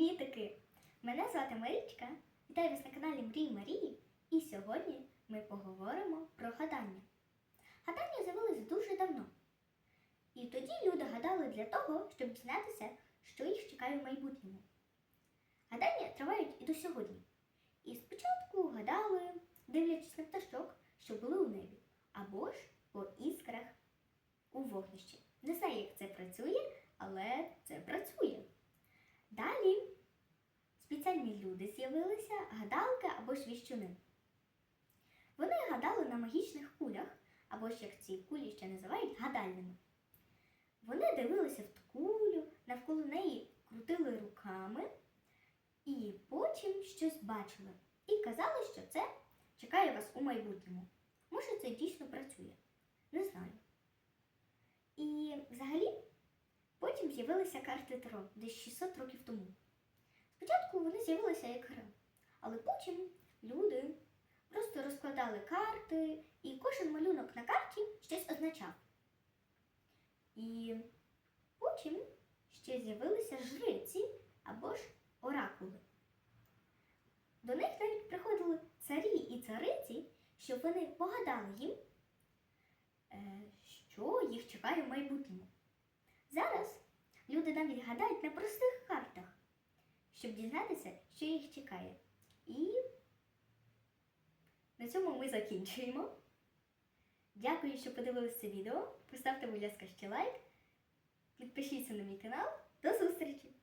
Привітики! Мене звати Марічка. Вітаю вас на каналі Мрій Марії. І сьогодні ми поговоримо про гадання. Гадання з'явилось дуже давно. І тоді люди гадали для того, щоб дізнатися, що їх чекає в майбутньому. Гадання тривають і до сьогодні. І спочатку гадали, дивлячись на пташок, що були у небі, або ж по іскрах у вогнищі. Не знаю, як це працює, але це працює. Далі спеціальні люди з'явилися, гадалки або ж. Вони гадали на магічних кулях, або ж як ці кулі ще називають гадальними. Вони дивилися в ту кулю, навколо неї крутили руками і потім щось бачили. І казали, що це чекає вас у майбутньому. Може, це дійсно працює. Не знаю. І взагалі Потім з'явилися карти Таро десь 600 років тому. Спочатку вони з'явилися як гра, але потім люди просто розкладали карти, і кожен малюнок на карті щось означав. І потім ще з'явилися жриці або ж оракули. До них навіть приходили царі і цариці, щоб вони погадали їм, е, що їх чекає в майбутньому. Зараз люди навіть гадають на простих щоб дізнатися, що їх чекає. І на цьому ми закінчуємо. Дякую, що подивилися це відео. Поставте, будь ласка, ще лайк. Підпишіться на мій канал. До зустрічі!